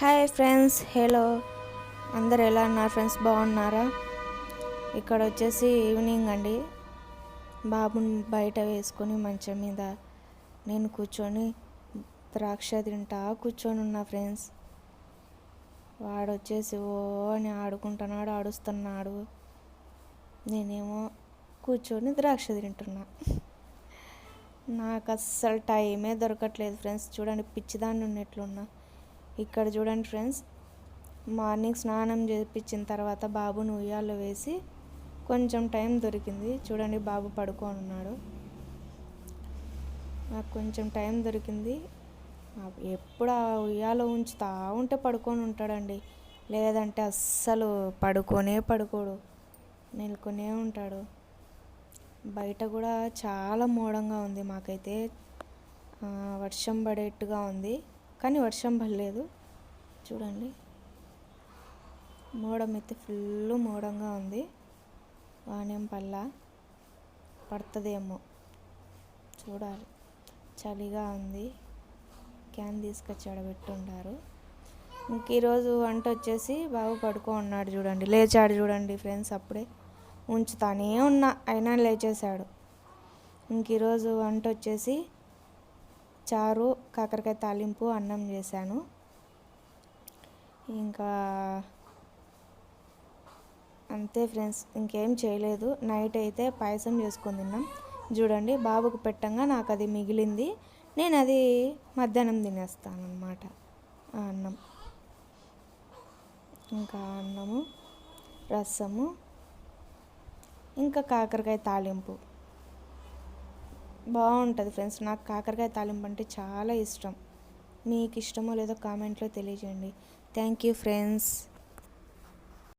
Hi friends hello అందరు ఎలా ఉన్నారు ఫ్రెండ్స్ బాగున్నారా? ఇక్కడ వచ్చేసి ఈవినింగ్ అండి. బాబుని బయట వేసుకొని మంచం మీద నేను కూర్చొని ద్రాక్ష తింటా కూర్చొని ఉన్నా ఫ్రెండ్స్ వాడు వచ్చేసి ఓ అని ఆడుకుంటున్నాడు ఆడుస్తున్నాడు. నేనేమో కూర్చొని ద్రాక్ష తింటున్నా. నాకు అస్సలు టైమే దొరకట్లేదు ఫ్రెండ్స్ చూడండి పిచ్చిదాన్ని ఉన్నట్లున్నా. ఇక్కడ చూడండి ఫ్రెండ్స్ మార్నింగ్ స్నానం చేపించిన తర్వాత బాబుని ఉయ్యాలో వేసి కొంచెం టైం దొరికింది. చూడండి బాబు పడుకొని ఉన్నాడు. నాకు కొంచెం టైం దొరికింది. ఎప్పుడు ఆ ఉయ్యాలో ఉంచుతా ఉంటే పడుకొని ఉంటాడండి. లేదంటే అస్సలు పడుకోనే పడుకోడు. నిల్కొనే ఉంటాడు. బయట కూడా చాలా మోడంగా ఉంది మాకైతే. వర్షం పడేట్టుగా ఉంది. కానీ వర్షం పడలేదు. చూడండి. మోడం అయితే ఫుల్ మోడంగా ఉంది. వానేం పల్ల పడుతుందేమో. చూడాలి. చలిగా ఉంది. క్యాన్ తీసుకొచ్చి ఆడబెట్టుండారు ఇంక ఈరోజు వంట వచ్చేసి బాబు పడుకో ఉన్నాడు చూడండి. లేచాడు చూడండి ఫ్రెండ్స్ అప్పుడే. ఉంచుతానే ఉన్నా. అయినా లేచేశాడు. ఇంక ఈరోజు వంట వచ్చేసి చారు కాకరకాయ తాలింపు అన్నం చేశాను. ఇంకా అంతే ఫ్రెండ్స్ ఇంకేం చేయలేదు. నైట్ అయితే పాయసం చేసుకొని తిన్నాం. చూడండి బాబుకు పెట్టంగా నాకు అది మిగిలింది. నేను అది మధ్యాహ్నం తినేస్తాను అనమాట ఆ అన్నం. ఇంకా అన్నము రసము ఇంకా కాకరకాయ తాలింపు. బాగుంటుంది ఫ్రెండ్స్. నాకు కాకరకాయ తాలింపు అంటే చాలా ఇష్టం. మీకు ఇష్టమో లేదో కామెంట్లో తెలియజేయండి. Thank you friends.